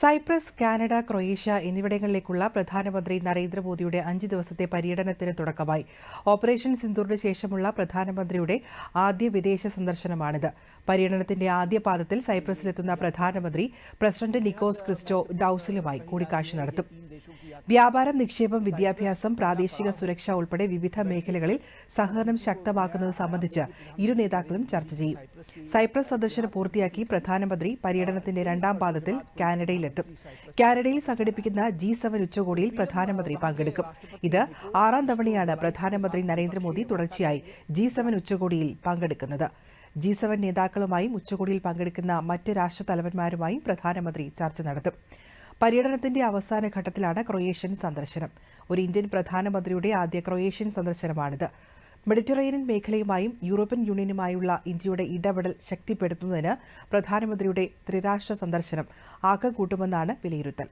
Cyprus Canada Croatia എന്നിവിടങ്ങളിലേക്കുള്ള പ്രധാനമന്ത്രി നരേന്ദ്രമോദിയുടെ അഞ്ച് ദിവസത്തെ പര്യടനത്തിന് തുടക്കമായി. ഓപ്പറേഷൻ സിന്ദൂറിന് ശേഷമുള്ള പ്രധാനമന്ത്രിയുടെ ആദ്യ വിദേശ സന്ദർശനമാണിത്. പര്യടനത്തിന്റെ ആദ്യ പാദത്തിൽ സൈപ്രസിലെത്തുന്ന പ്രധാനമന്ത്രി പ്രസിഡന്റ് നിക്കോസ് ക്രിസ്റ്റോ ഡൌസിലുമായി കൂടിക്കാഴ്ച നടത്തും. വ്യാപാരം നിക്ഷേപം വിദ്യാഭ്യാസം പ്രാദേശിക സുരക്ഷ ഉൾപ്പെടെ വിവിധ മേഖലകളിൽ സഹകരണം ശക്തമാക്കുന്നത് സംബന്ധിച്ച് ഇരു നേതാക്കളും ചർച്ച ചെയ്യും. സൈപ്രസ് സന്ദർശനം പൂർത്തിയാക്കി പ്രധാനമന്ത്രി പര്യടനത്തിന്റെ രണ്ടാം പാദത്തിൽ കാനഡയിലെത്തും. കാനഡയിൽ സംഘടിപ്പിക്കുന്ന ജി സെവൻ ഉച്ചകോടിയിൽ പ്രധാനമന്ത്രി പങ്കെടുക്കും. ഇത് ആറാം തവണയാണ് പ്രധാനമന്ത്രി നരേന്ദ്രമോദി തുടർച്ചയായി ജി സെവൻ ഉച്ചകോടിയിൽ പങ്കെടുക്കുന്നത്. ജി സെവൻ നേതാക്കളുമായും ഉച്ചകോടിയിൽ പങ്കെടുക്കുന്ന മറ്റ് രാഷ്ട്രതലവന്മാരുമായും പ്രധാനമന്ത്രി ചർച്ച നടത്തും. പര്യടനത്തിന്റെ അവസാന ഘട്ടത്തിലാണ് ക്രൊയേഷ്യൻ സന്ദർശനം. ഒരു ഇന്ത്യൻ പ്രധാനമന്ത്രിയുടെ ആദ്യ ക്രൊയേഷ്യൻ സന്ദർശനമാണിത്. മെഡിറ്ററേനിയൻ മേഖലയുമായും യൂറോപ്യൻ യൂണിയനുമായുള്ള ഇന്ത്യയുടെ ഇടപെടൽ ശക്തിപ്പെടുത്തുന്നതിന് പ്രധാനമന്ത്രിയുടെ ത്രിരാഷ്ട്ര സന്ദർശനം ആക്കം കൂട്ടുമെന്നാണ് വിലയിരുത്തൽ.